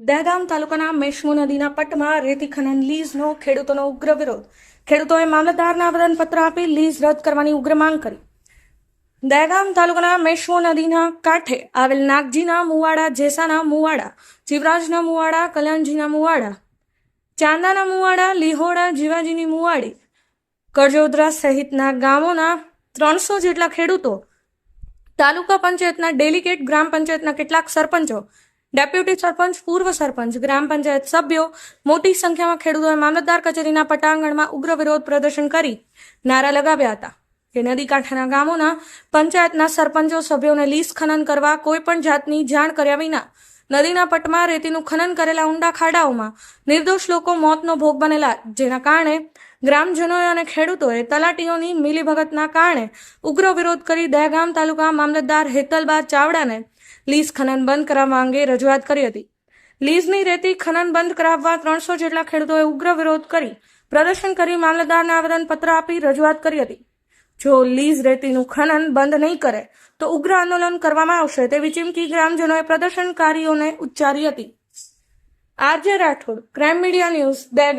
દહેગામ તાલુકાના મેશ્મો નદીના પટમાં રેતી ખનન લીઝનો ખેડૂતોનો ઉગ્ર વિરોધ. ખેડૂતોએ મામલતદારને આવેદનપત્ર આપી લીઝ રદ કરવાની ઉગ્ર માંગ કરી. દહેગામ તાલુકાના મેશમો નદીના કાંઠે આવેલ નાગજીના મુવાડા, જેસાના મુવાડા, જીવરાજના મુવાડા, કલ્યાણજીના મુવાડા, ચાંદાના મુવાડા, લીહોડા, જીવાજીની મુવાડી, કરજોદરા સહિતના ગામોના ત્રણસો જેટલા ખેડૂતો તાલુકા પંચાયતના ડેલિગેટ ગ્રામ પંચાયતના કેટલાક સરપંચો ડેપ્યુટી સરપંચ, પૂર્વ સરપંચ, ગ્રામ પંચાયત સભ્યો, મોટી સંખ્યામાં ખેડૂતોએ મામલતદાર કચેરીના પટાંગણમાં ઉગ્ર વિરોધ પ્રદર્શન કરી નારા લગાવ્યા હતા કે નદી કાંઠાના ગામોના પંચાયતના સરપંચો સભ્યોને લીઝ ખનન કરવા કોઈ પણ જાતની જાણ કર્યા વિના નદીના પટમાં રેતીનું ખનન કરેલા ઊંડા ખાડાઓમાં નિર્દોષ લોકો મોતનો ભોગ બનેલા, જેના કારણે ગ્રામજનોએ અને ખેડૂતોએ તલાટીઓની મિલીભગતના કારણે ઉગ્ર વિરોધ કરી દહેગામ તાલુકા મામલતદાર હેતલબા ચાવડાને લીઝ ખનન બંધ કરાવવા અંગે રજૂઆત કરી હતી. લીઝની રેતી ખનન બંધ કરાવવા ત્રણસો જેટલા ખેડૂતોએ ઉગ્ર વિરોધ કરી પ્રદર્શન કરી મામલતદારને આવેદનપત્ર આપી રજૂઆત કરી હતી. જો લીઝ રેતીનું ખનન બંધ નહીં કરે, તો ઉગ્ર આંદોલન કરવામાં આવશે તેવી ચીમકી ગ્રામજનોએ પ્રદર્શનકારીઓને ઉચ્ચારી હતી. RJ Rathod, crime media news Dehgam